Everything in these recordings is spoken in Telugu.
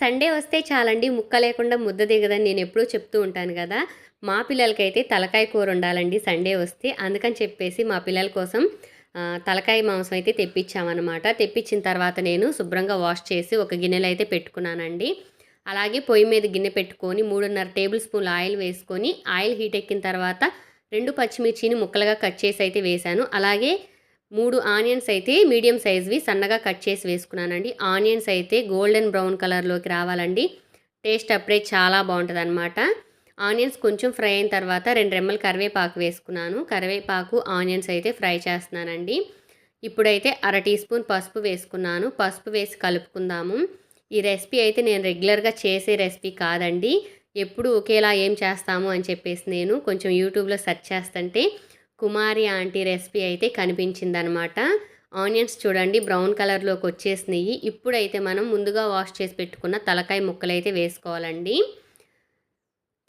సండే వస్తే చాలండి ముక్క లేకుండా ముద్ద దిగదని నేను ఎప్పుడూ చెప్తూ ఉంటాను కదా. మా పిల్లలకైతే తలకాయ కూర ఉండాలండి సండే వస్తే. అందుకని చెప్పేసి మా పిల్లల కోసం తలకాయ మాంసం అయితే తెప్పించామన్నమాట. తెప్పించిన తర్వాత నేను శుభ్రంగా వాష్ చేసి ఒక గిన్నెలో అయితే పెట్టుకున్నానండి. అలాగే పొయ్యి మీద గిన్నె పెట్టుకొని మూడున్నర టేబుల్ స్పూన్లు ఆయిల్ వేసుకొని ఆయిల్ హీట్ ఎక్కిన తర్వాత రెండు పచ్చిమిర్చిని ముక్కలుగా కట్ చేసి అయితే వేశాను. అలాగే మూడు ఆనియన్స్ అయితే మీడియం సైజ్వి సన్నగా కట్ చేసి వేసుకున్నానండి. ఆనియన్స్ అయితే గోల్డెన్ బ్రౌన్ కలర్లోకి రావాలండి. టేస్ట్ అప్పుడే చాలా బాగుంటుంది అనమాట ఆనియన్స్ కొంచెం ఫ్రై అయిన తర్వాత రెండు రెమ్మలు కరివేపాకు వేసుకున్నాను. కరివేపాకు ఆనియన్స్ అయితే ఫ్రై చేస్తున్నానండి. ఇప్పుడైతే అర టీ స్పూన్ పసుపు వేసుకున్నాను. పసుపు వేసి కలుపుకుందాము. ఈ రెసిపీ అయితే నేను రెగ్యులర్గా చేసే రెసిపీ కాదండి. ఎప్పుడు ఒకేలా ఏం చేస్తాము అని చెప్పేసి నేను కొంచెం యూట్యూబ్లో సెర్చ్ చేస్తుంటే కుమారి ఆంటీ రెసిపీ అయితే కనిపించిందనమాట. ఆనియన్స్ చూడండి బ్రౌన్ కలర్లోకి వచ్చేసినాయి. ఇప్పుడైతే మనం ముందుగా వాష్ చేసి పెట్టుకున్న తలకాయ ముక్కలు అయితే వేసుకోవాలండి.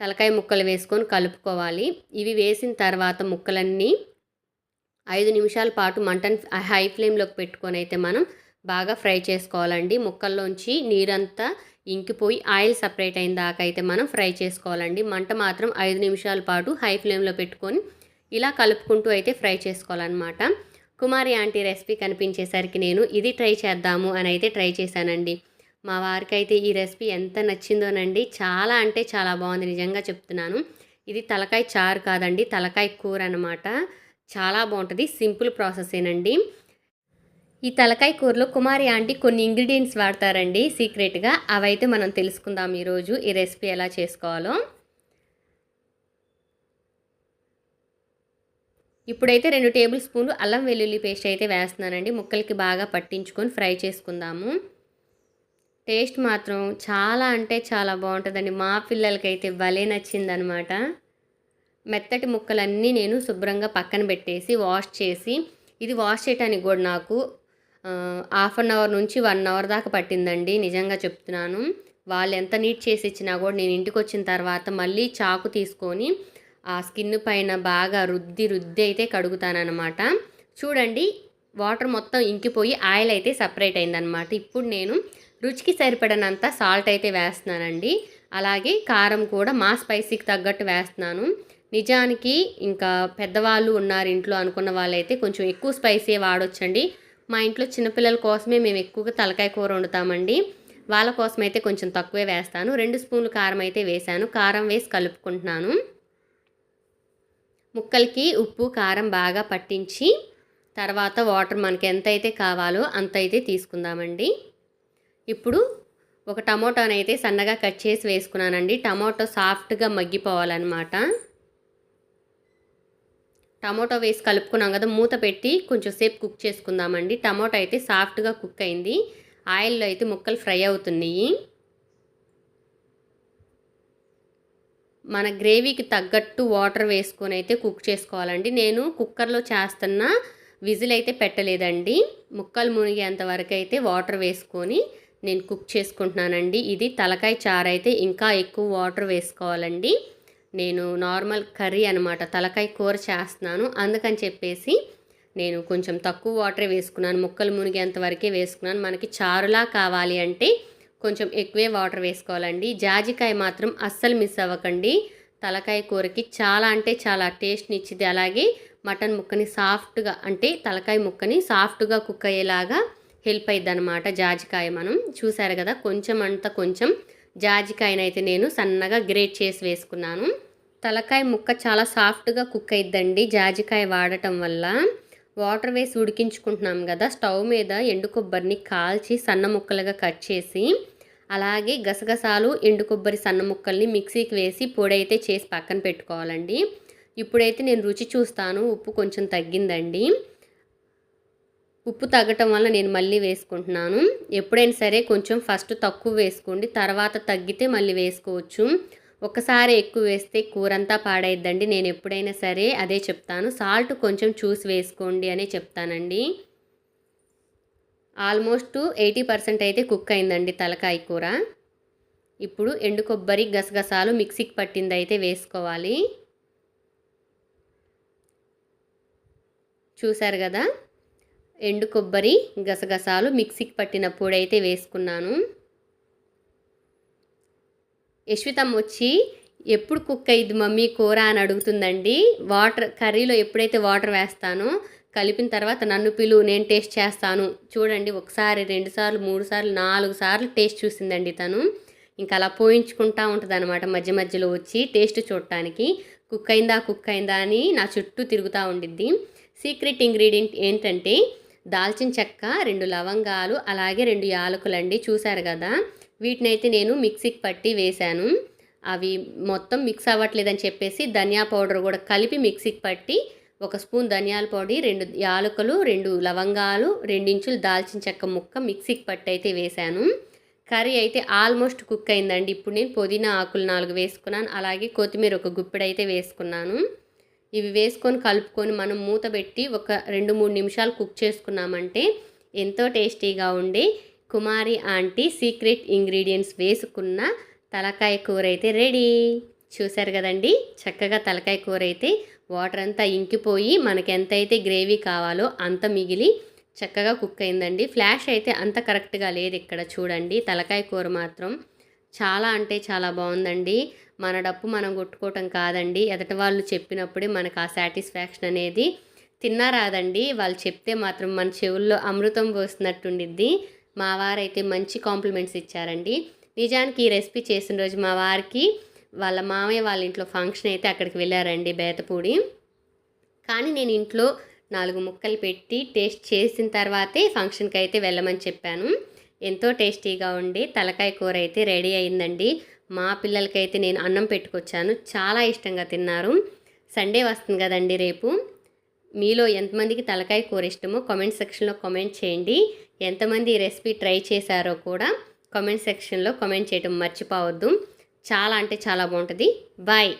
తలకాయ ముక్కలు వేసుకొని కలుపుకోవాలి. ఇవి వేసిన తర్వాత ముక్కలన్నీ ఐదు నిమిషాల పాటు మంటను హై ఫ్లేమ్లోకి పెట్టుకొని అయితే మనం బాగా ఫ్రై చేసుకోవాలండి. ముక్కల్లోంచి నీరంతా ఇంకిపోయి ఆయిల్ సపరేట్ అయిన దాకా అయితే మనం ఫ్రై చేసుకోవాలండి. మంట మాత్రం ఐదు నిమిషాల పాటు హై ఫ్లేమ్లో పెట్టుకొని ఇలా కలుపుకుంటూ అయితే ఫ్రై చేసుకోవాలన్నమాట. కుమారి ఆంటీ రెసిపీ కనిపించేసరికి నేను ఇది ట్రై చేద్దాము అని అయితే ట్రై చేశానండి. మా వారికి అయితే ఈ రెసిపీ ఎంత నచ్చిందోనండి. చాలా అంటే చాలా బాగుంది నిజంగా చెప్తున్నాను. ఇది తలకాయ చారు కాదండి తలకాయ కూర అనమాట చాలా బాగుంటుంది సింపుల్ ప్రాసెసేనండి. ఈ తలకాయ కూరలో కుమారి ఆంటీ కొన్ని ఇంగ్రీడియంట్స్ వాడతారండి సీక్రెట్గా. అవైతే మనం తెలుసుకుందాం ఈరోజు ఈ రెసిపీ ఎలా చేసుకోవాలో. ఇప్పుడైతే రెండు టేబుల్ స్పూన్లు అల్లం వెల్లుల్లి పేస్ట్ అయితే వేస్తున్నానండి. ముక్కలకి బాగా పట్టించుకొని ఫ్రై చేసుకుందాము. టేస్ట్ మాత్రం చాలా అంటే చాలా బాగుంటుందండి. మా పిల్లలకైతే భలే నచ్చిందనమాట. మెత్తటి ముక్కలన్నీ నేను శుభ్రంగా పక్కన పెట్టేసి వాష్ చేసి ఇది వాష్ చేయడానికి కూడా నాకు హాఫ్ అన్ అవర్ నుంచి వన్ అవర్ దాకా పట్టిందండి. నిజంగా చెప్తున్నాను. వాళ్ళు ఎంత నీట్ చేసి ఇచ్చినా కూడా నేను ఇంటికి వచ్చిన తర్వాత మళ్ళీ చాకు తీసుకొని ఆ స్కిన్ పైన బాగా రుద్ది రుద్ది అయితే కడుగుతానమాట చూడండి వాటర్ మొత్తం ఇంకిపోయి ఆయిల్ అయితే సపరేట్ అయిందనమాట ఇప్పుడు నేను రుచికి సరిపడినంత సాల్ట్ అయితే వేస్తున్నానండి. అలాగే కారం కూడా మా స్పైసీకి తగ్గట్టు వేస్తున్నాను. నిజానికి ఇంకా పెద్దవాళ్ళు ఉన్నారు ఇంట్లో అనుకున్న వాళ్ళైతే కొంచెం ఎక్కువ స్పైసీ వాడొచ్చండి. మా ఇంట్లో చిన్నపిల్లల కోసమే మేము ఎక్కువగా తలకాయ కూర వండుతామండి. వాళ్ళ కోసమైతే కొంచెం తక్కువే వేస్తాను. రెండు స్పూన్లు కారం అయితే వేశాను. కారం వేసి కలుపుకుంటున్నాను. ముక్కలకి ఉప్పు కారం బాగా పట్టించి తర్వాత వాటర్ మనకి ఎంత అయితే కావాలో అంత అయితే తీసుకుందామండి. ఇప్పుడు ఒక టమోటాని అయితే సన్నగా కట్ చేసి వేసుకున్నానండి. టమోటో సాఫ్ట్గా మగ్గిపోవాలన్నమాట. టమోటో వేసి కలుపుకున్నాం కదా మూత పెట్టి కొంచెం సేపు కుక్ చేసుకుందామండి. టమోటో అయితే సాఫ్ట్గా కుక్ అయింది. ఆయిల్లో అయితే ముక్కలు ఫ్రై అవుతున్నాయి. మన గ్రేవీకి తగ్గట్టు వాటర్ వేసుకొని అయితే కుక్ చేసుకోవాలండి. నేను కుక్కర్లో చేస్తున్న విజిల్ అయితే పెట్టలేదండి. ముక్కలు మునిగేంత వరకు అయితే వాటర్ వేసుకొని నేను కుక్ చేసుకుంటున్నానండి. ఇది తలకాయ చారు అయితే ఇంకా ఎక్కువ వాటర్ వేసుకోవాలండి. నేను నార్మల్ కర్రీ అనమాట తలకాయ కూర చేస్తున్నాను. అందుకని చెప్పేసి నేను కొంచెం తక్కువ వాటరే వేసుకున్నాను. ముక్కలు మునిగేంత వరకే వేసుకున్నాను. మనకి చారులా కావాలి అంటే కొంచెం ఎక్కువే వాటర్ వేసుకోవాలండి. జాజికాయ మాత్రం అస్సలు మిస్ అవ్వకండి. తలకాయ కూరకి చాలా అంటే చాలా టేస్ట్ని ఇచ్చింది. అలాగే మటన్ ముక్కని సాఫ్ట్గా అంటే తలకాయ ముక్కని సాఫ్ట్గా కుక్ అయ్యేలాగా హెల్ప్ అయ్యిద్ది అనమాట జాజికాయ మనం. చూసారు కదా కొంచెం అంత కొంచెం జాజికాయనైతే నేను సన్నగా గ్రేట్ చేసి వేసుకున్నాను. తలకాయ ముక్క చాలా సాఫ్ట్గా కుక్ అయిద్దండి జాజికాయ వాడటం వల్ల. వాటర్ వేసి ఉడికించుకుంటున్నాం కదా స్టవ్ మీద ఎండు కొబ్బరిని కాల్చి సన్న ముక్కలుగా కట్ చేసి అలాగే గసగసాలు ఎండు కొబ్బరి సన్న ముక్కల్ని మిక్సీకి వేసి పొడి అయితే చేసి పక్కన పెట్టుకోవాలండి. ఇప్పుడైతే నేను రుచి చూస్తాను ఉప్పు కొంచెం తగ్గిందండి. ఉప్పు తగ్గటం వల్ల నేను మళ్ళీ వేసుకుంటున్నాను. ఎప్పుడైనా సరే కొంచెం ఫస్ట్ తక్కువ వేసుకోండి తర్వాత తగ్గితే మళ్ళీ వేసుకోవచ్చు. ఒకసారి ఎక్కువ వేస్తే కూర అంతా పాడైద్దండి. నేను ఎప్పుడైనా సరే అదే చెప్తాను. సాల్ట్ కొంచెం చూసి వేసుకోండి అనే చెప్తానండి. ఆల్మోస్ట్ ఎయిటీ పర్సెంట్ అయితే కుక్ అయిందండి తలకాయ కూర. ఇప్పుడు ఎండు కొబ్బరి గసగసాలు మిక్సీకి పట్టింది అయితే వేసుకోవాలి. చూశారు కదా? ఎండు కొబ్బరి గసగసాలు మిక్సీకి పట్టిన పొడి అయితే వేసుకున్నాను. యశ్వితమ్మ వచ్చి ఎప్పుడు కుక్ అయ్యిద్ది మమ్మీ కూర? అని అడుగుతుందండి. వాటర్ కర్రీలో ఎప్పుడైతే వాటర్ వేస్తానో కలిపిన తర్వాత నన్ను పిలు నేను టేస్ట్ చేస్తాను. చూడండి ఒకసారి రెండు సార్లు మూడు సార్లు నాలుగు సార్లు టేస్ట్ చూసిందండి తను. ఇంకా అలా పోయించుకుంటా ఉంటుంది అనమాట మధ్య మధ్యలో వచ్చి టేస్ట్ చూడటానికి. కుక్ అయిందా కుక్ అయిందా? అని నా చుట్టూ తిరుగుతూ ఉండిద్ది. సీక్రెట్ ఇంగ్రీడియంట్ ఏంటంటే దాల్చిన చెక్క రెండు లవంగాలు అలాగే రెండు యాలకులండి. చూశారు కదా? వీటినైతే నేను మిక్సీకి పట్టి వేశాను. అవి మొత్తం మిక్స్ అవ్వట్లేదని చెప్పేసి ధనియా పౌడర్ కూడా కలిపి మిక్సీకి పట్టి ఒక స్పూన్ ధనియాల పొడి రెండు యాలకులు రెండు లవంగాలు రెండించులు దాల్చిన చెక్క ముక్క మిక్సీకి పట్టి అయితే వేశాను. కర్రీ అయితే ఆల్మోస్ట్ కుక్ అయిందండి. ఇప్పుడు నేను పుదీనా ఆకులు నాలుగు వేసుకున్నాను. అలాగే కొత్తిమీర ఒక గుప్పెడు అయితే వేసుకున్నాను. ఇవి వేసుకొని కలుపుకొని మనం మూత పెట్టి ఒక రెండు మూడు నిమిషాలు కుక్ చేసుకున్నామంటే ఎంతో టేస్టీగా ఉండే కుమారి ఆంటీ సీక్రెట్ ఇంగ్రీడియంట్స్ వేసుకున్న తలకాయ కూర అయితే రెడీ. చూశారు కదండి? చక్కగా తలకాయ కూర అయితే వాటర్ అంతా ఇంకిపోయి మనకి ఎంతైతే గ్రేవీ కావాలో అంత మిగిలి చక్కగా కుక్ అయిందండి. ఫ్లాష్ అయితే అంత కరెక్ట్గా లేదు ఇక్కడ చూడండి. తలకాయ కూర మాత్రం చాలా అంటే చాలా బాగుందండి. మన డప్పు మనం కొట్టుకోవటం కాదండి. ఎదటి వాళ్ళు చెప్పినప్పుడే మనకు ఆ సాటిస్ఫాక్షన్ అనేది తిన్నారాదండి. వాళ్ళు చెప్తే మాత్రం మన చెవుల్లో అమృతం పోస్తున్నట్టుండిద్ది. మా వారైతే మంచి కాంప్లిమెంట్స్ ఇచ్చారండి. నిజానికి ఈ రెసిపీ చేసిన రోజు మా వారికి వాళ్ళ మామయ్య వాళ్ళ ఇంట్లో ఫంక్షన్ అయితే అక్కడికి వెళ్ళారండి బేతపూడి. కానీ నేను ఇంట్లో నాలుగు ముక్కలు పెట్టి టేస్ట్ చేసిన తర్వాతే ఫంక్షన్కి అయితే వెళ్ళమని చెప్పాను. ఎంతో టేస్టీగా ఉండి తలకాయ కూర అయితే రెడీ అయిందండి. మా పిల్లలకైతే నేను అన్నం పెట్టుకొచ్చాను. చాలా ఇష్టంగా తిన్నారు. సండే వస్తుంది కదండి రేపు. మీలో ఎంతమందికి తలకాయ కూర ఇష్టమో కామెంట్ సెక్షన్లో కామెంట్ చేయండి. ఎంతమంది ఈ రెసిపీ ట్రై చేశారో కూడా కామెంట్ సెక్షన్లో కామెంట్ చేయడం మర్చిపోవద్దు. చాలా అంటే చాలా బాగుంటుంది. బాయ్.